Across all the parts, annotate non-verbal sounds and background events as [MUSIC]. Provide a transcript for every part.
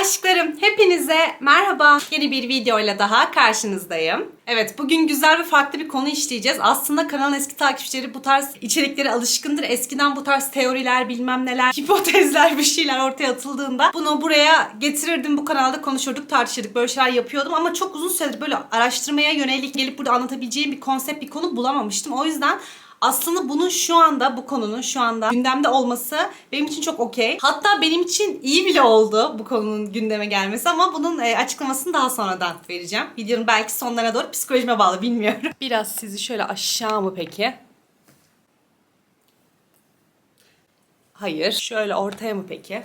Aşklarım hepinize merhaba. Yeni bir videoyla daha karşınızdayım. Evet bugün güzel ve farklı bir konu işleyeceğiz. Aslında kanalın eski takipçileri bu tarz içeriklere alışkındır. Eskiden bu tarz teoriler bilmem neler, [LAUGHS] hipotezler bir şeyler ortaya atıldığında bunu buraya getirirdim. Bu kanalda konuşurduk, tartışırdık. Böyle şeyler yapıyordum ama çok uzun süredir böyle araştırmaya yönelik gelip burada anlatabileceğim bir konsept, bir konu bulamamıştım. O yüzden aslında bunun şu anda bu konunun şu anda gündemde olması benim için çok okey. Hatta benim için iyi bile oldu bu konunun gündeme gelmesi ama bunun e, açıklamasını daha sonradan vereceğim. Videonun belki sonlarına doğru psikolojime bağlı bilmiyorum. [LAUGHS] Biraz sizi şöyle aşağı mı peki? Hayır. Şöyle ortaya mı peki?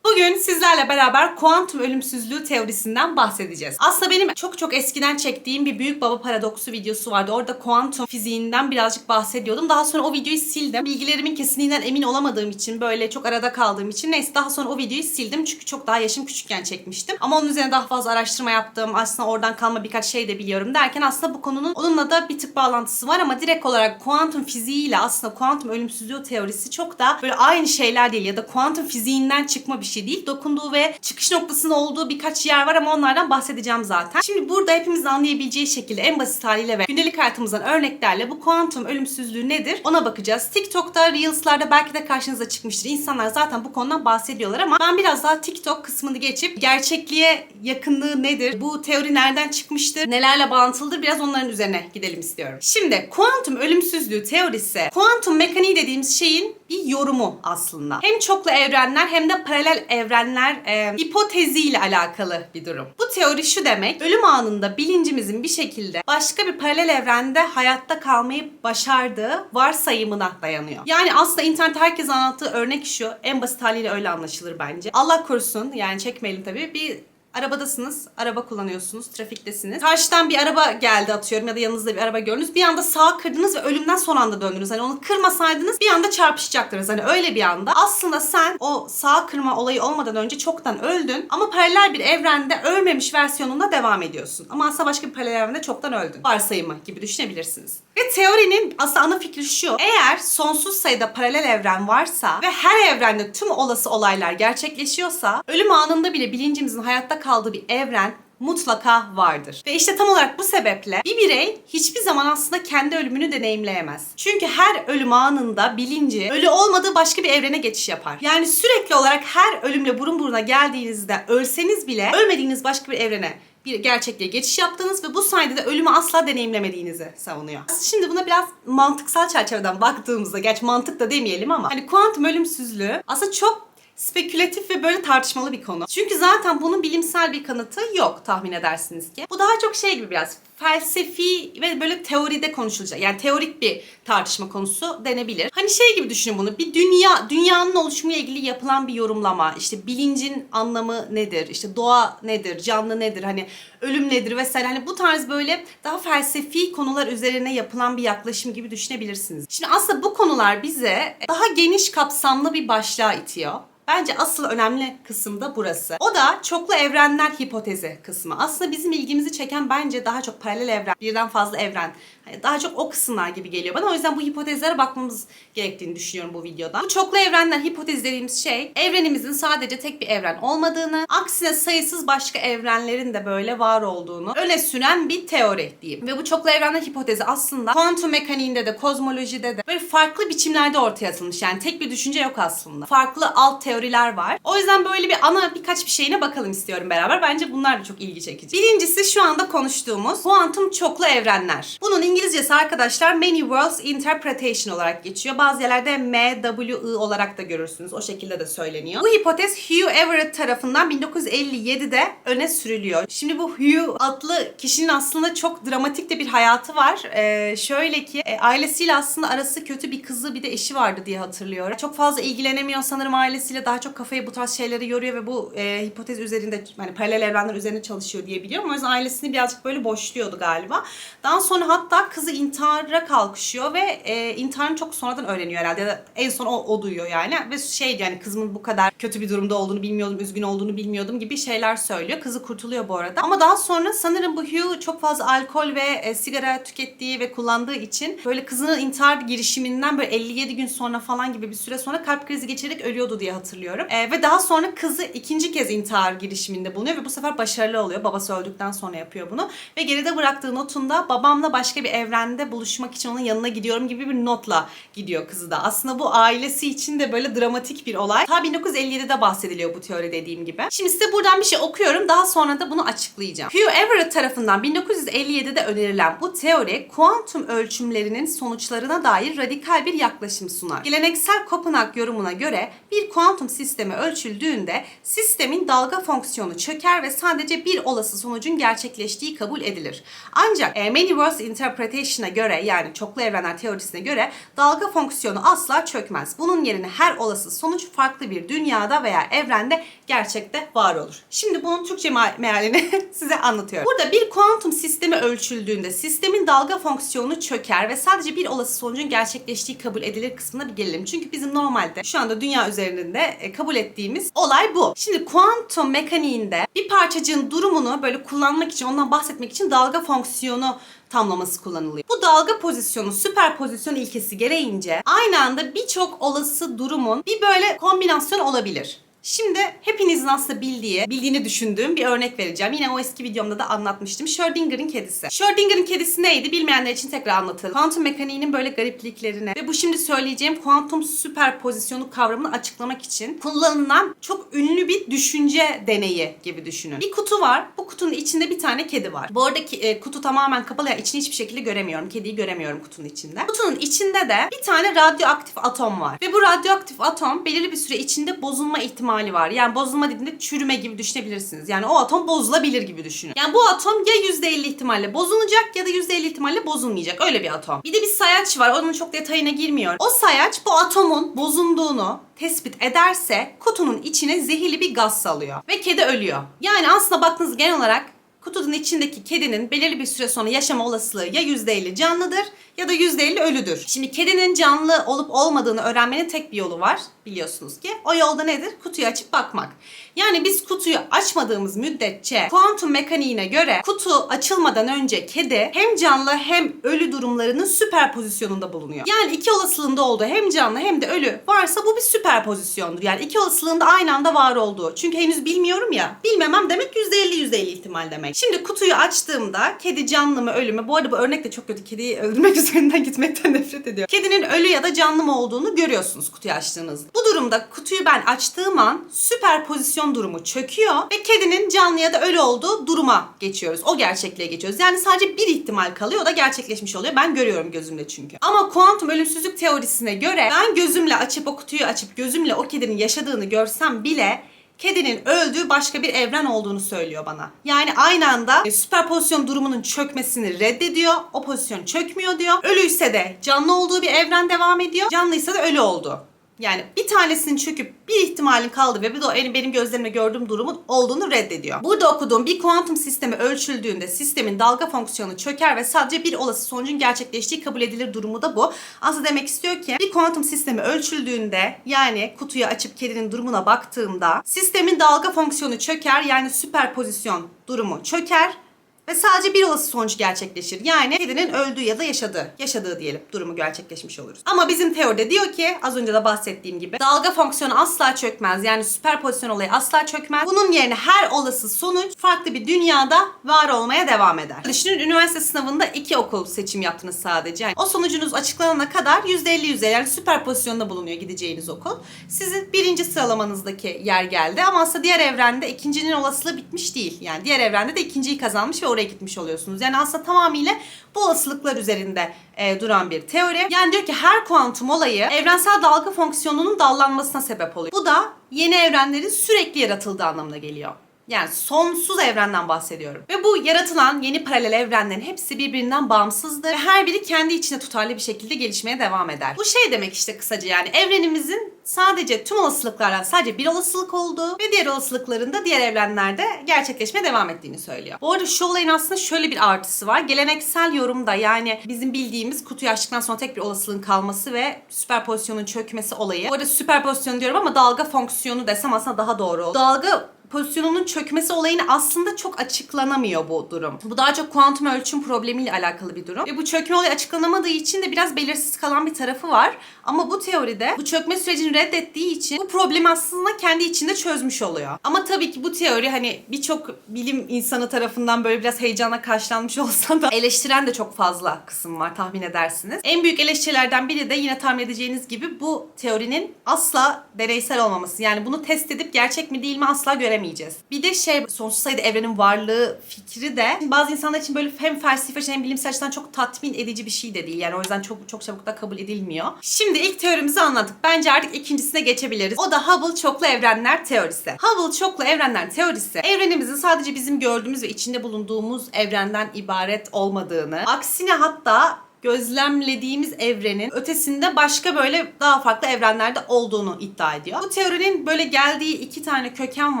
Bugün sizlerle beraber kuantum ölümsüzlüğü teorisinden bahsedeceğiz. Aslında benim çok çok eskiden çektiğim bir büyük baba paradoksu videosu vardı. Orada kuantum fiziğinden birazcık bahsediyordum. Daha sonra o videoyu sildim. Bilgilerimin kesinliğinden emin olamadığım için böyle çok arada kaldığım için neyse daha sonra o videoyu sildim. Çünkü çok daha yaşım küçükken çekmiştim. Ama onun üzerine daha fazla araştırma yaptım. Aslında oradan kalma birkaç şey de biliyorum derken aslında bu konunun onunla da bir tık bağlantısı var ama direkt olarak kuantum fiziğiyle aslında kuantum ölümsüzlüğü teorisi çok da böyle aynı şeyler değil ya da kuantum fiziğinden çıkma bir şey değil. Dokunduğu ve çıkış noktasında olduğu birkaç yer var ama onlardan bahsedeceğim zaten. Şimdi burada hepimizin anlayabileceği şekilde en basit haliyle ve gündelik hayatımızdan örneklerle bu kuantum ölümsüzlüğü nedir ona bakacağız. TikTok'ta, Reels'larda belki de karşınıza çıkmıştır. İnsanlar zaten bu konudan bahsediyorlar ama ben biraz daha TikTok kısmını geçip gerçekliğe yakınlığı nedir? Bu teori nereden çıkmıştır? Nelerle bağlantılıdır? Biraz onların üzerine gidelim istiyorum. Şimdi kuantum ölümsüzlüğü teorisi kuantum mekaniği dediğimiz şeyin bir yorumu aslında. Hem çoklu evrenler hem de paralel evrenler e, hipoteziyle alakalı bir durum. Bu teori şu demek, ölüm anında bilincimizin bir şekilde başka bir paralel evrende hayatta kalmayı başardığı varsayımına dayanıyor. Yani aslında internet herkes anlattığı örnek şu, en basit haliyle öyle anlaşılır bence. Allah korusun, yani çekmeyelim tabii, bir Arabadasınız, araba kullanıyorsunuz, trafiktesiniz. Karşıdan bir araba geldi atıyorum ya da yanınızda bir araba gördünüz. Bir anda sağa kırdınız ve ölümden son anda döndünüz. Hani onu kırmasaydınız bir anda çarpışacaktınız. Hani öyle bir anda. Aslında sen o sağa kırma olayı olmadan önce çoktan öldün. Ama paralel bir evrende ölmemiş versiyonunda devam ediyorsun. Ama aslında başka bir paralel evrende çoktan öldün. Varsayımı gibi düşünebilirsiniz. Ve teorinin aslında ana fikri şu. Eğer sonsuz sayıda paralel evren varsa ve her evrende tüm olası olaylar gerçekleşiyorsa ölüm anında bile bilincimizin hayatta kaldığı bir evren mutlaka vardır. Ve işte tam olarak bu sebeple bir birey hiçbir zaman aslında kendi ölümünü deneyimleyemez. Çünkü her ölüm anında bilinci ölü olmadığı başka bir evrene geçiş yapar. Yani sürekli olarak her ölümle burun buruna geldiğinizde ölseniz bile ölmediğiniz başka bir evrene bir gerçekliğe geçiş yaptığınız ve bu sayede de ölümü asla deneyimlemediğinizi savunuyor. Şimdi buna biraz mantıksal çerçeveden baktığımızda, gerçi mantık da demeyelim ama hani kuantum ölümsüzlüğü aslında çok spekülatif ve böyle tartışmalı bir konu. Çünkü zaten bunun bilimsel bir kanıtı yok tahmin edersiniz ki. Bu daha çok şey gibi biraz felsefi ve böyle teoride konuşulacak. Yani teorik bir tartışma konusu denebilir. Hani şey gibi düşünün bunu. Bir dünya, dünyanın oluşumuyla ilgili yapılan bir yorumlama. İşte bilincin anlamı nedir? İşte doğa nedir? Canlı nedir? Hani ölüm nedir vesaire. Hani bu tarz böyle daha felsefi konular üzerine yapılan bir yaklaşım gibi düşünebilirsiniz. Şimdi aslında bu konular bize daha geniş kapsamlı bir başlığa itiyor. Bence asıl önemli kısım da burası. O da çoklu evrenler hipotezi kısmı. Aslında bizim ilgimizi çeken bence daha çok paralel evren, birden fazla evren. Hani daha çok o kısımlar gibi geliyor bana. O yüzden bu hipotezlere bakmamız gerektiğini düşünüyorum bu videoda. Bu çoklu evrenler hipotezi dediğimiz şey evrenimizin sadece tek bir evren olmadığını, aksine sayısız başka evrenlerin de böyle var olduğunu öne süren bir teori diyeyim. Ve bu çoklu evrenler hipotezi aslında kuantum mekaniğinde de kozmolojide de böyle farklı biçimlerde ortaya atılmış. Yani tek bir düşünce yok aslında. Farklı alt teoriler var. O yüzden böyle bir ana birkaç bir şeyine bakalım istiyorum beraber. Bence bunlar da çok ilgi çekici. Birincisi şu anda konuştuğumuz kuantum çoklu evrenler. Bunun İngilizcesi arkadaşlar Many Worlds Interpretation olarak geçiyor. Bazı yerlerde MWI olarak da görürsünüz. O şekilde de söyleniyor. Bu hipotez Hugh Everett tarafından 1957'de öne sürülüyor. Şimdi bu Hugh adlı kişinin aslında çok dramatik de bir hayatı var. Ee, şöyle ki e, ailesiyle aslında arası kötü bir kızı bir de eşi vardı diye hatırlıyorum. Çok fazla ilgilenemiyor sanırım ailesiyle. Daha çok kafayı bu tarz şeyleri yoruyor ve bu e, hipotez üzerinde hani paralel evrenler üzerine çalışıyor diye biliyorum. O yüzden ailesini birazcık böyle boşluyordu galiba. Daha sonra hatta kızı intihara kalkışıyor ve e, intiharını çok sonradan öğreniyor herhalde. Ya da en son o, o duyuyor yani. Ve şey yani kızımın bu kadar kötü bir durumda olduğunu bilmiyordum, üzgün olduğunu bilmiyordum gibi şeyler söylüyor. Kızı kurtuluyor bu arada. Ama daha sonra sanırım bu Hugh çok fazla alkol ve e, sigara tükettiği ve kullandığı için böyle kızının intihar girişiminden böyle 57 gün sonra falan gibi bir süre sonra kalp krizi geçirerek ölüyordu diye hatırlıyorum hatırlıyorum. Ee, ve daha sonra kızı ikinci kez intihar girişiminde bulunuyor ve bu sefer başarılı oluyor. Babası öldükten sonra yapıyor bunu. Ve geride bıraktığı notunda babamla başka bir evrende buluşmak için onun yanına gidiyorum gibi bir notla gidiyor kızı da. Aslında bu ailesi için de böyle dramatik bir olay. Ta 1957'de bahsediliyor bu teori dediğim gibi. Şimdi size buradan bir şey okuyorum. Daha sonra da bunu açıklayacağım. Hugh Everett tarafından 1957'de önerilen bu teori kuantum ölçümlerinin sonuçlarına dair radikal bir yaklaşım sunar. Geleneksel Kopenhag yorumuna göre bir kuantum sistemi ölçüldüğünde sistemin dalga fonksiyonu çöker ve sadece bir olası sonucun gerçekleştiği kabul edilir. Ancak e, Many Worlds Interpretation'a göre yani çoklu evrenler teorisine göre dalga fonksiyonu asla çökmez. Bunun yerine her olası sonuç farklı bir dünyada veya evrende gerçekte var olur. Şimdi bunun Türkçe me- mealini [LAUGHS] size anlatıyorum. Burada bir kuantum sistemi ölçüldüğünde sistemin dalga fonksiyonu çöker ve sadece bir olası sonucun gerçekleştiği kabul edilir kısmına bir gelelim. Çünkü bizim normalde şu anda dünya üzerinde kabul ettiğimiz olay bu. Şimdi kuantum mekaniğinde bir parçacığın durumunu böyle kullanmak için, ondan bahsetmek için dalga fonksiyonu tamlaması kullanılıyor. Bu dalga pozisyonu, süperpozisyon ilkesi gereğince aynı anda birçok olası durumun bir böyle kombinasyon olabilir. Şimdi hepinizin aslında bildiği, bildiğini düşündüğüm bir örnek vereceğim. Yine o eski videomda da anlatmıştım. Schrödinger'in kedisi. Schrödinger'in kedisi neydi? Bilmeyenler için tekrar anlatalım. Kuantum mekaniğinin böyle garipliklerini ve bu şimdi söyleyeceğim kuantum süperpozisyonu kavramını açıklamak için kullanılan çok ünlü bir düşünce deneyi gibi düşünün. Bir kutu var. Bu kutunun içinde bir tane kedi var. Bu arada ki- e, kutu tamamen kapalı. Yani içini hiçbir şekilde göremiyorum. Kediyi göremiyorum kutunun içinde. Kutunun içinde de bir tane radyoaktif atom var. Ve bu radyoaktif atom belirli bir süre içinde bozulma ihtimali var. Yani bozulma dediğinde çürüme gibi düşünebilirsiniz. Yani o atom bozulabilir gibi düşünün. Yani bu atom ya %50 ihtimalle bozulacak ya da %50 ihtimalle bozulmayacak. Öyle bir atom. Bir de bir sayaç var. Onun çok detayına girmiyorum. O sayaç bu atomun bozulduğunu tespit ederse kutunun içine zehirli bir gaz salıyor. Ve kedi ölüyor. Yani aslında baktığınız genel olarak kutunun içindeki kedinin belirli bir süre sonra yaşama olasılığı ya %50 canlıdır ya da %50 ölüdür. Şimdi kedinin canlı olup olmadığını öğrenmenin tek bir yolu var biliyorsunuz ki. O yolda nedir? Kutuyu açıp bakmak. Yani biz kutuyu açmadığımız müddetçe kuantum mekaniğine göre kutu açılmadan önce kedi hem canlı hem ölü durumlarının süperpozisyonunda bulunuyor. Yani iki olasılığında olduğu hem canlı hem de ölü varsa bu bir süperpozisyondur. Yani iki olasılığında aynı anda var olduğu. Çünkü henüz bilmiyorum ya. Bilmemem demek %50 %50 ihtimal demek. Şimdi kutuyu açtığımda kedi canlı mı ölü mü? Bu arada bu örnek de çok kötü. Kediyi öldürmek [LAUGHS] üzerinden gitmekten nefret ediyor. Kedinin ölü ya da canlı mı olduğunu görüyorsunuz kutuyu açtığınızda. Bu durumda kutuyu ben açtığım an süperpozisyon durumu çöküyor ve kedinin canlı ya da ölü olduğu duruma geçiyoruz. O gerçekliğe geçiyoruz. Yani sadece bir ihtimal kalıyor o da gerçekleşmiş oluyor. Ben görüyorum gözümle çünkü. Ama kuantum ölümsüzlük teorisine göre ben gözümle açıp o kutuyu açıp gözümle o kedinin yaşadığını görsem bile kedinin öldüğü başka bir evren olduğunu söylüyor bana. Yani aynı anda e, süperpozisyon durumunun çökmesini reddediyor. O pozisyon çökmüyor diyor. Ölüyse de canlı olduğu bir evren devam ediyor. Canlıysa da ölü oldu. Yani bir tanesinin çöküp bir ihtimalin kaldı ve bir de benim gözlerimle gördüğüm durumun olduğunu reddediyor. Burada okuduğum bir kuantum sistemi ölçüldüğünde sistemin dalga fonksiyonu çöker ve sadece bir olası sonucun gerçekleştiği kabul edilir durumu da bu. Aslında demek istiyor ki bir kuantum sistemi ölçüldüğünde yani kutuyu açıp kedinin durumuna baktığımda sistemin dalga fonksiyonu çöker yani süperpozisyon durumu çöker ve sadece bir olası sonuç gerçekleşir. Yani kedinin öldüğü ya da yaşadığı, yaşadığı diyelim durumu gerçekleşmiş oluruz. Ama bizim teoride diyor ki az önce de bahsettiğim gibi dalga fonksiyonu asla çökmez. Yani süperpozisyon olayı asla çökmez. Bunun yerine her olası sonuç farklı bir dünyada var olmaya devam eder. Düşünün üniversite sınavında iki okul seçim yaptınız sadece. Yani o sonucunuz açıklanana kadar %50 %50 yani süperpozisyonda bulunuyor gideceğiniz okul. Sizin birinci sıralamanızdaki yer geldi ama aslında diğer evrende ikincinin olasılığı bitmiş değil. Yani diğer evrende de ikinciyi kazanmış ve oraya gitmiş oluyorsunuz. Yani aslında tamamıyla bu olasılıklar üzerinde e, duran bir teori. Yani diyor ki her kuantum olayı evrensel dalga fonksiyonunun dallanmasına sebep oluyor. Bu da yeni evrenlerin sürekli yaratıldığı anlamına geliyor. Yani sonsuz evrenden bahsediyorum. Ve bu yaratılan yeni paralel evrenlerin hepsi birbirinden bağımsızdır. Ve her biri kendi içine tutarlı bir şekilde gelişmeye devam eder. Bu şey demek işte kısaca yani evrenimizin sadece tüm olasılıklardan sadece bir olasılık olduğu ve diğer olasılıkların da diğer evrenlerde gerçekleşmeye devam ettiğini söylüyor. Bu arada şu olayın aslında şöyle bir artısı var. Geleneksel yorumda yani bizim bildiğimiz kutuyu açtıktan sonra tek bir olasılığın kalması ve süperpozisyonun çökmesi olayı. Bu arada süperpozisyon diyorum ama dalga fonksiyonu desem aslında daha doğru olur. Dalga pozisyonunun çökmesi olayını aslında çok açıklanamıyor bu durum. Bu daha çok kuantum ölçüm problemiyle alakalı bir durum. Ve bu çökme olayı açıklanamadığı için de biraz belirsiz kalan bir tarafı var. Ama bu teoride bu çökme sürecini reddettiği için bu problemi aslında kendi içinde çözmüş oluyor. Ama tabii ki bu teori hani birçok bilim insanı tarafından böyle biraz heyecanla karşılanmış [LAUGHS] olsa da eleştiren de çok fazla kısım var tahmin edersiniz. En büyük eleştirilerden biri de yine tahmin edeceğiniz gibi bu teorinin asla deneysel olmaması. Yani bunu test edip gerçek mi değil mi asla göremeyeceğiz. Bir de şey sonsuz sayıda evrenin varlığı fikri de bazı insanlar için böyle hem felsefi hem bilimsel açıdan çok tatmin edici bir şey de değil. Yani o yüzden çok çok çabuk da kabul edilmiyor. Şimdi ilk teorimizi anlattık. Bence artık ikincisine geçebiliriz. O da Hubble çoklu evrenler teorisi. Hubble çoklu evrenler teorisi evrenimizin sadece bizim gördüğümüz ve içinde bulunduğumuz evrenden ibaret olmadığını, aksine hatta gözlemlediğimiz evrenin ötesinde başka böyle daha farklı evrenlerde olduğunu iddia ediyor. Bu teorinin böyle geldiği iki tane köken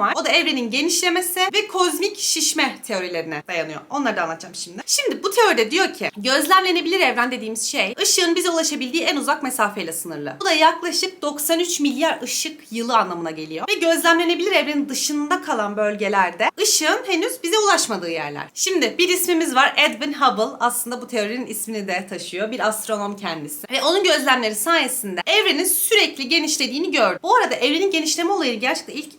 var. O da evrenin genişlemesi ve kozmik şişme teorilerine dayanıyor. Onları da anlatacağım şimdi. Şimdi bu teoride diyor ki gözlemlenebilir evren dediğimiz şey ışığın bize ulaşabildiği en uzak mesafeyle sınırlı. Bu da yaklaşık 93 milyar ışık yılı anlamına geliyor. Ve gözlemlenebilir evrenin dışında kalan bölgelerde ışığın henüz bize ulaşmadığı yerler. Şimdi bir ismimiz var Edwin Hubble. Aslında bu teorinin ismini de taşıyor. Bir astronom kendisi. Ve onun gözlemleri sayesinde evrenin sürekli genişlediğini gördü. Bu arada evrenin genişleme olayı gerçekten ilk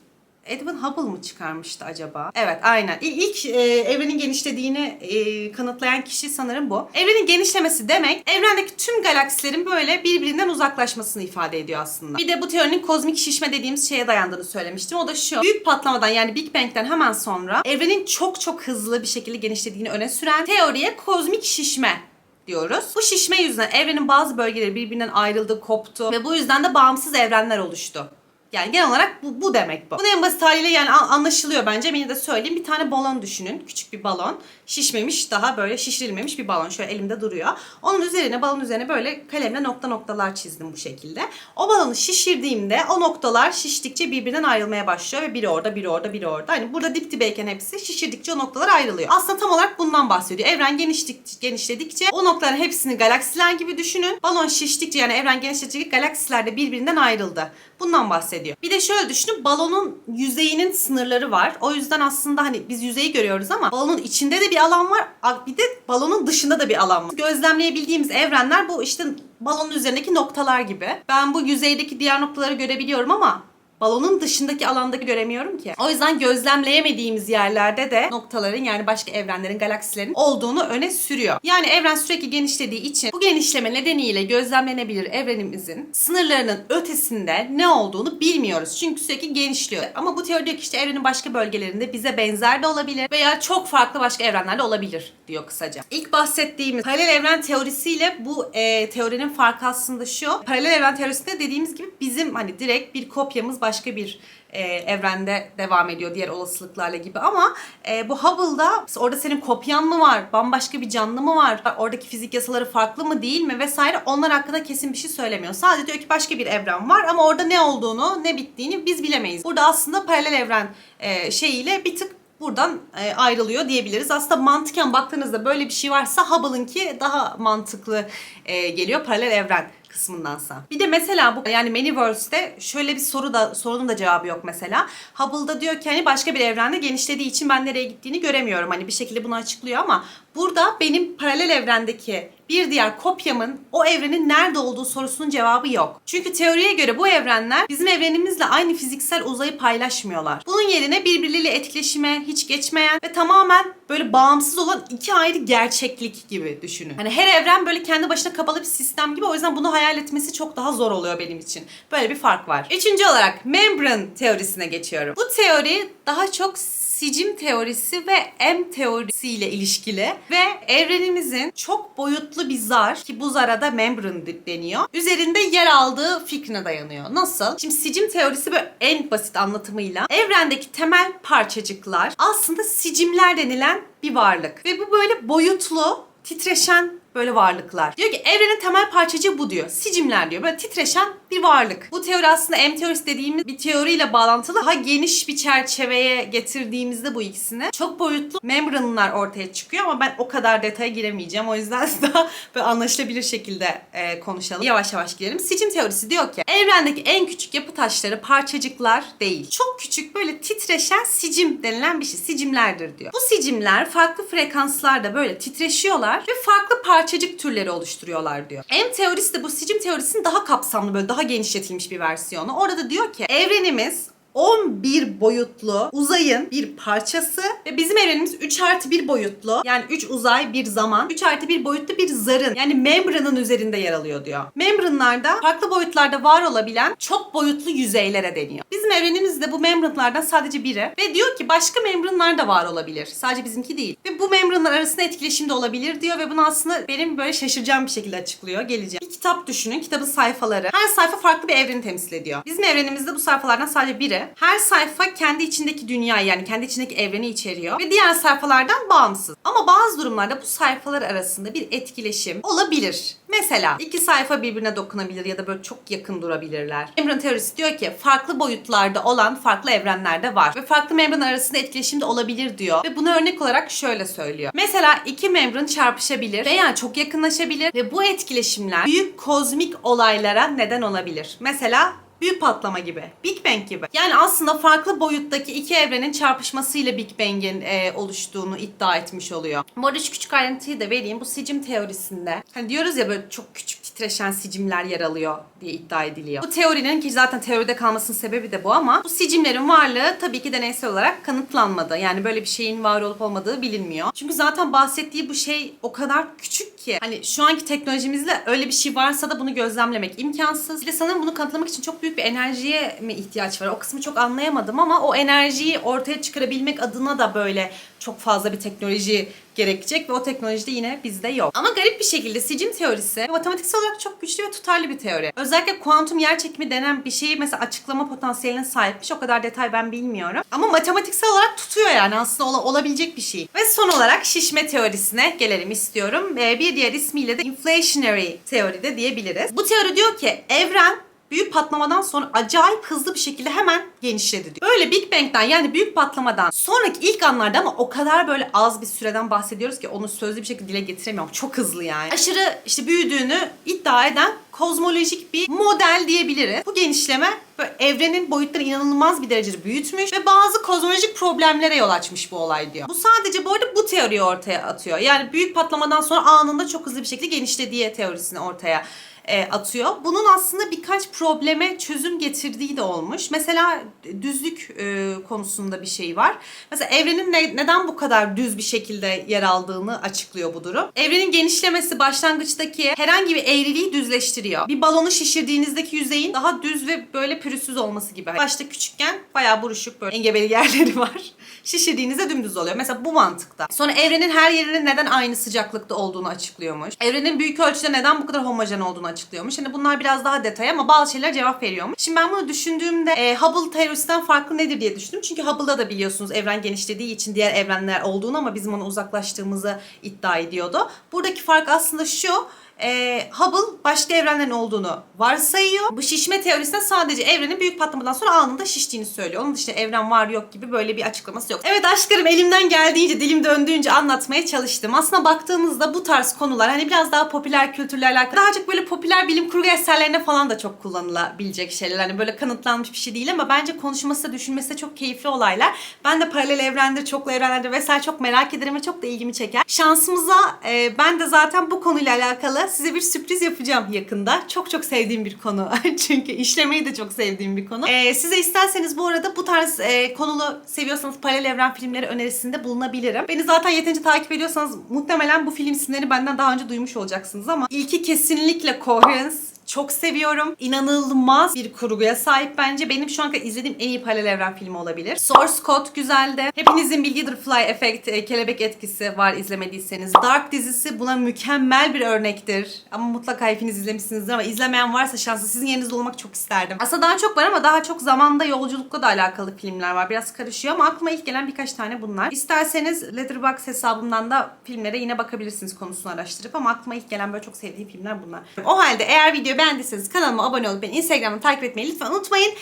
Edwin Hubble mı çıkarmıştı acaba? Evet aynen. İlk, e, evrenin genişlediğini e, kanıtlayan kişi sanırım bu. Evrenin genişlemesi demek evrendeki tüm galaksilerin böyle birbirinden uzaklaşmasını ifade ediyor aslında. Bir de bu teorinin kozmik şişme dediğimiz şeye dayandığını söylemiştim. O da şu. Büyük patlamadan yani Big Bang'den hemen sonra evrenin çok çok hızlı bir şekilde genişlediğini öne süren teoriye kozmik şişme diyoruz. Bu şişme yüzünden evrenin bazı bölgeleri birbirinden ayrıldı, koptu ve bu yüzden de bağımsız evrenler oluştu. Yani genel olarak bu, bu demek bu. Bunun en basit haliyle yani an- anlaşılıyor bence. Ben yine de söyleyeyim. Bir tane balon düşünün. Küçük bir balon. Şişmemiş daha böyle şişirilmemiş bir balon. Şöyle elimde duruyor. Onun üzerine balon üzerine böyle kalemle nokta noktalar çizdim bu şekilde. O balonu şişirdiğimde o noktalar şiştikçe birbirinden ayrılmaya başlıyor ve biri orada biri orada biri orada. Hani burada dip dibeyken hepsi şişirdikçe o noktalar ayrılıyor. Aslında tam olarak bundan bahsediyor. Evren genişlik, genişledikçe o noktaların hepsini galaksiler gibi düşünün. Balon şiştikçe yani evren genişledikçe galaksiler de birbirinden ayrıldı. Bundan bahsediyor. Bir de şöyle düşünün balonun yüzeyinin sınırları var. O yüzden aslında hani biz yüzeyi görüyoruz ama balonun içinde de bir alan var. Bir de balonun dışında da bir alan var. Gözlemleyebildiğimiz evrenler bu işte balonun üzerindeki noktalar gibi. Ben bu yüzeydeki diğer noktaları görebiliyorum ama balonun dışındaki alandaki göremiyorum ki. O yüzden gözlemleyemediğimiz yerlerde de noktaların yani başka evrenlerin, galaksilerin olduğunu öne sürüyor. Yani evren sürekli genişlediği için bu genişleme nedeniyle gözlemlenebilir evrenimizin sınırlarının ötesinde ne olduğunu bilmiyoruz. Çünkü sürekli genişliyor. Ama bu teori diyor ki işte evrenin başka bölgelerinde bize benzer de olabilir veya çok farklı başka evrenlerde olabilir diyor kısaca. İlk bahsettiğimiz paralel evren teorisiyle bu e, teorinin farkı aslında şu. Paralel evren teorisinde dediğimiz gibi bizim hani direkt bir kopyamız başka bir e, evrende devam ediyor diğer olasılıklarla gibi ama e, bu Hubble'da orada senin kopyan mı var, bambaşka bir canlı mı var, oradaki fizik yasaları farklı mı değil mi vesaire onlar hakkında kesin bir şey söylemiyor. Sadece diyor ki başka bir evren var ama orada ne olduğunu, ne bittiğini biz bilemeyiz. Burada aslında paralel evren e, şeyiyle bir tık buradan e, ayrılıyor diyebiliriz. Aslında mantıken baktığınızda böyle bir şey varsa Hubble'ınki daha mantıklı e, geliyor paralel evren kısmındansa. Bir de mesela bu yani Manyverse'de şöyle bir soru da sorunun da cevabı yok mesela. Hubble'da diyor ki hani başka bir evrende genişlediği için ben nereye gittiğini göremiyorum. Hani bir şekilde bunu açıklıyor ama burada benim paralel evrendeki bir diğer kopyamın o evrenin nerede olduğu sorusunun cevabı yok. Çünkü teoriye göre bu evrenler bizim evrenimizle aynı fiziksel uzayı paylaşmıyorlar. Bunun yerine birbirleriyle etkileşime hiç geçmeyen ve tamamen böyle bağımsız olan iki ayrı gerçeklik gibi düşünün. Hani her evren böyle kendi başına kapalı bir sistem gibi o yüzden bunu hayal etmesi çok daha zor oluyor benim için. Böyle bir fark var. Üçüncü olarak membrane teorisine geçiyorum. Bu teori daha çok sicim teorisi ve M teorisiyle ilişkili ve evrenimizin çok boyutlu bir zar ki bu zara da membrane deniyor. Üzerinde yer aldığı fikrine dayanıyor. Nasıl? Şimdi sicim teorisi böyle en basit anlatımıyla evrendeki temel parçacıklar aslında sicimler denilen bir varlık ve bu böyle boyutlu titreşen böyle varlıklar. Diyor ki evrenin temel parçacığı bu diyor. Sicimler diyor. Böyle titreşen bir varlık. Bu teori aslında M teorisi dediğimiz bir teoriyle bağlantılı. Daha geniş bir çerçeveye getirdiğimizde bu ikisini çok boyutlu membranlar ortaya çıkıyor ama ben o kadar detaya giremeyeceğim. O yüzden [LAUGHS] daha böyle anlaşılabilir şekilde e, konuşalım. Yavaş yavaş girelim. Sicim teorisi diyor ki evrendeki en küçük yapı taşları parçacıklar değil. Çok küçük böyle titreşen sicim denilen bir şey. Sicimlerdir diyor. Bu sicimler farklı frekanslarda böyle titreşiyorlar ve farklı parçacık türleri oluşturuyorlar diyor. M teorisi de bu sicim teorisinin daha kapsamlı böyle daha genişletilmiş bir versiyonu. Orada da diyor ki evrenimiz 11 boyutlu uzayın bir parçası ve bizim evrenimiz 3 artı 1 boyutlu yani 3 uzay bir zaman 3 artı 1 boyutlu bir zarın yani membranın üzerinde yer alıyor diyor. Membranlarda farklı boyutlarda var olabilen çok boyutlu yüzeylere deniyor. Bizim evrenimiz de bu membranlardan sadece biri ve diyor ki başka membranlar da var olabilir. Sadece bizimki değil. Ve bu membranlar arasında etkileşim de olabilir diyor ve bunu aslında benim böyle şaşıracağım bir şekilde açıklıyor. Geleceğim. Bir kitap düşünün. Kitabın sayfaları. Her sayfa farklı bir evreni temsil ediyor. Bizim evrenimizde bu sayfalardan sadece biri. Her sayfa kendi içindeki dünyayı yani kendi içindeki evreni içeriyor ve diğer sayfalardan bağımsız. Ama bazı durumlarda bu sayfalar arasında bir etkileşim olabilir. Mesela iki sayfa birbirine dokunabilir ya da böyle çok yakın durabilirler. Membran teorisi diyor ki farklı boyutlarda olan farklı evrenlerde var ve farklı membran arasında etkileşim de olabilir diyor. Ve buna örnek olarak şöyle söylüyor. Mesela iki membran çarpışabilir veya çok yakınlaşabilir ve bu etkileşimler büyük kozmik olaylara neden olabilir. Mesela Büyük patlama gibi. Big Bang gibi. Yani aslında farklı boyuttaki iki evrenin çarpışmasıyla Big Bang'in e, oluştuğunu iddia etmiş oluyor. Bu arada şu küçük ayrıntıyı da vereyim. Bu sicim teorisinde hani diyoruz ya böyle çok küçük titreşen sicimler yer alıyor diye iddia ediliyor. Bu teorinin ki zaten teoride kalmasının sebebi de bu ama bu sicimlerin varlığı tabii ki deneysel olarak kanıtlanmadı. Yani böyle bir şeyin var olup olmadığı bilinmiyor. Çünkü zaten bahsettiği bu şey o kadar küçük ki hani şu anki teknolojimizle öyle bir şey varsa da bunu gözlemlemek imkansız. Bir de sanırım bunu kanıtlamak için çok büyük bir enerjiye mi ihtiyaç var? O kısmı çok anlayamadım ama o enerjiyi ortaya çıkarabilmek adına da böyle çok fazla bir teknoloji gerekecek ve o teknoloji de yine bizde yok. Ama garip bir şekilde sicim teorisi matematiksel olarak çok güçlü ve tutarlı bir teori. Özellikle kuantum yerçekimi denen bir şeyi mesela açıklama potansiyeline sahipmiş. O kadar detay ben bilmiyorum. Ama matematiksel olarak tutuyor yani aslında ola- olabilecek bir şey. Ve son olarak şişme teorisine gelelim istiyorum. Ee, bir diğer ismiyle de inflationary teori de diyebiliriz. Bu teori diyor ki evren büyük patlamadan sonra acayip hızlı bir şekilde hemen genişledi diyor. Böyle Big Bang'den yani büyük patlamadan sonraki ilk anlarda ama o kadar böyle az bir süreden bahsediyoruz ki onu sözlü bir şekilde dile getiremiyorum. Çok hızlı yani. Aşırı işte büyüdüğünü iddia eden kozmolojik bir model diyebiliriz. Bu genişleme böyle evrenin boyutlarını inanılmaz bir derecede büyütmüş ve bazı kozmolojik problemlere yol açmış bu olay diyor. Bu sadece bu arada bu teoriyi ortaya atıyor. Yani büyük patlamadan sonra anında çok hızlı bir şekilde genişlediği teorisini ortaya e, atıyor. Bunun aslında birkaç probleme çözüm getirdiği de olmuş. Mesela düzlük e, konusunda bir şey var. Mesela evrenin ne- neden bu kadar düz bir şekilde yer aldığını açıklıyor bu durum. Evrenin genişlemesi başlangıçtaki herhangi bir eğriliği düzleştiriyor. Bir balonu şişirdiğinizdeki yüzeyin daha düz ve böyle pürüzsüz olması gibi. Başta küçükken bayağı buruşuk böyle engebeli [LAUGHS] yerleri var. Şişirdiğinizde dümdüz oluyor. Mesela bu mantıkta. Sonra evrenin her yerinin neden aynı sıcaklıkta olduğunu açıklıyormuş. Evrenin büyük ölçüde neden bu kadar homojen olduğunu açıklıyormuş. Şimdi bunlar biraz daha detay ama bazı şeyler cevap veriyormuş. Şimdi ben bunu düşündüğümde e, Hubble teorisinden farklı nedir diye düşündüm. Çünkü Hubble'da da biliyorsunuz evren genişlediği için diğer evrenler olduğunu ama bizim onu uzaklaştığımızı iddia ediyordu. Buradaki fark aslında şu e, Hubble başka evrenlerin olduğunu varsayıyor. Bu şişme teorisinde sadece evrenin büyük patlamadan sonra anında şiştiğini söylüyor. Onun dışında evren var yok gibi böyle bir açıklaması yok. Evet aşklarım elimden geldiğince, dilim döndüğünce anlatmaya çalıştım. Aslında baktığımızda bu tarz konular hani biraz daha popüler kültürle alakalı. Daha çok böyle popüler bilim kurgu eserlerine falan da çok kullanılabilecek şeyler. Hani böyle kanıtlanmış bir şey değil ama bence konuşması da düşünmesi de çok keyifli olaylar. Ben de paralel evrendir, çoklu evrenlerdir vesaire çok merak ederim ve çok da ilgimi çeker. Şansımıza e, ben de zaten bu konuyla alakalı size bir sürpriz yapacağım yakında. Çok çok sevdiğim bir konu. [LAUGHS] Çünkü işlemeyi de çok sevdiğim bir konu. E, size isterseniz bu arada bu tarz e, konulu seviyorsanız paralel evren filmleri önerisinde bulunabilirim. Beni zaten yeterince takip ediyorsanız muhtemelen bu film isimlerini benden daha önce duymuş olacaksınız ama ilki kesinlikle Coherence Çok seviyorum. İnanılmaz bir kurguya sahip bence. Benim şu ana kadar izlediğim en iyi paralel evren filmi olabilir. Source Code güzeldi. Hepinizin bildiği The Fly Effect, e, kelebek etkisi var izlemediyseniz. Dark dizisi buna mükemmel bir örnektir. Ama mutlaka hepiniz izlemişsinizdir ama izlemeyen varsa şanslı sizin yerinizde olmak çok isterdim. Aslında daha çok var ama daha çok zamanda yolculukla da alakalı filmler var. Biraz karışıyor ama aklıma ilk gelen birkaç tane bunlar. İsterseniz Letterboxd hesabımdan da filmlere yine bakabilirsiniz konusunu araştırıp ama aklıma ilk gelen böyle çok sevdiğim filmler bunlar. O halde eğer videoyu beğendiyseniz kanalıma abone olup beni Instagram'dan takip etmeyi lütfen unutmayın.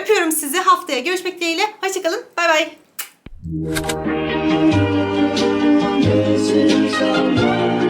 Öpüyorum sizi. Haftaya görüşmek dileğiyle. Hoşçakalın. Bay bay. This